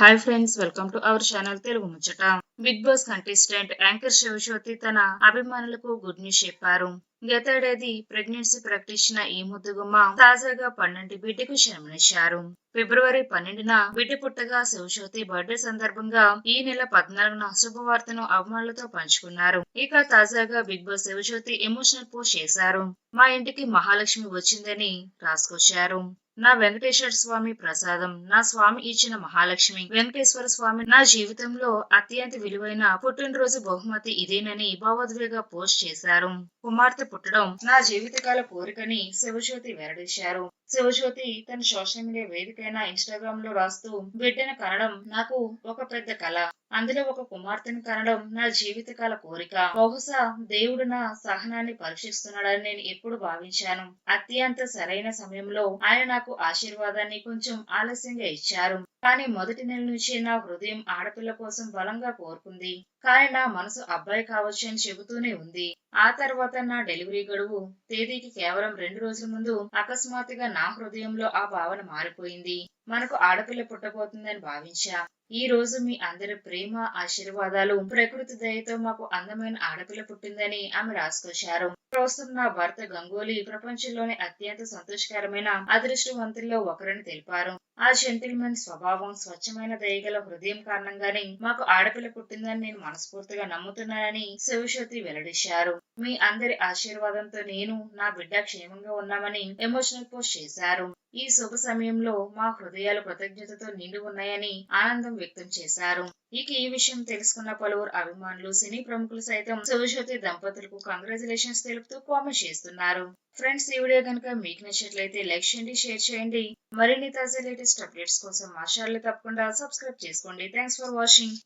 Hi friends welcome to our channel Telugu ముచ్చట Bigg Boss contestant anchor Sivajyothi తన అభిమానులకు good news చెప్పారు. గతేడాది ప్రెగ్నెన్సీ ప్రకటించిన ఈ ముద్దుగుమ్మ తాజాగా పన్నెండు బిడ్డకు జన్మనిచ్చారు ఫిబ్రవరి పన్నెండున బిడ్డ పుట్టగా శివజ్యోతి బర్త్డే సందర్భంగా ఈ నెల పద్నాలుగున శుభవార్తను అభిమానులతో పంచుకున్నారు. ఇక తాజాగా Bigg Boss Sivajyothi emotional post చేశారు. మా ఇంటికి మహాలక్ష్మి వచ్చిందని రాసుకొచ్చారు. నా వెంకటేశ్వర స్వామి ప్రసాదం నా స్వామి ఇచ్చిన మహాలక్ష్మి వెంకటేశ్వర స్వామి నా జీవితంలో అత్యంత విలువైన పుట్టినరోజు బహుమతి ఇదేనని భావోద్వేగ పోస్ట్ చేశారు. కుమార్తె పుట్టడం నా జీవితకాల కోరికని శివజ్యోతి వెల్లడించారు. శివజ్యోతి తన సోషల్ మీడియా వేదికైన ఇన్స్టాగ్రామ్లో రాస్తూ బిడ్డను కనడం నాకు ఒక పెద్ద కళ అందులో ఒక కుమార్తెను కనడం నా జీవితకాల కోరిక. బహుశా దేవుడు నా సహనాన్ని పరీక్షిస్తున్నాడని నేను ఎప్పుడు భావించాను. అత్యంత సరైన సమయంలో ఆయన నాకు ఆశీర్వాదాన్ని కొంచెం ఆలస్యంగా ఇచ్చారు. కానీ మొదటి నెల నుంచి నా హృదయం ఆడపిల్ల కోసం బలంగా కోరుకుంది. కానీ నా మనసు అబ్బాయి కావచ్చు అని చెబుతూనే ఉంది. ఆ తర్వాత నా డెలివరీ గడువు తేదీకి కేవలం రెండు రోజుల ముందు అకస్మాత్తుగా నా హృదయంలో ఆ భావన మారిపోయింది. మనకు ఆడపిల్ల పుట్టబోతుందని భావించా. ఈ రోజు మీ అందరి ప్రేమ ఆశీర్వాదాలు ప్రకృతి దయతో మాకు అందమైన ఆడపిల్ల పుట్టిందని ఆమె రాసుకొచ్చారు. ప్రస్తుతం నా భర్త గంగోలీ ప్రపంచంలోనే అత్యంత సంతోషకరమైన అదృష్టవంతుల్లో ఒకరని తెలిపారు. ఆ జెంటిల్మెన్ స్వభావం స్వచ్ఛమైన దయగల హృదయం కారణంగానే మాకు ఆడపిల్ల పుట్టిందని నేను మనస్ఫూర్తిగా నమ్ముతున్నానని శివశోతి వెల్లడించారు మీ అందరి ఆశీర్వాదంతో నేను నా బిడ్డ క్షేమంగా ఉన్నామని ఎమోషనల్ పోస్ట్ చేశారు. ఈ శుభ సమయంలో మా హృదయాలు కృతజ్ఞతతో నిండి ఉన్నాయని ఆనందం వ్యక్తం చేశారు. ఇక ఈ విషయం తెలుసుకున్న పలువురు అభిమానులు సినీ ప్రముఖులు సైతం శివజ్యోతి దంపతులకు కంగ్రాచులేషన్స్ తెలుపుతూ కామెంట్ చేస్తున్నారు. ఫ్రెండ్స్ ఈ వీడియో కనుక మీకు నచ్చినట్లయితే లైక్ చేయండి షేర్ చేయండి. మరిన్ని తాజా లేటెస్ట్ అప్డేట్స్ కోసం మా ఛానల్ తప్పకుండా సబ్స్క్రైబ్ చేసుకోండి. Thanks for watching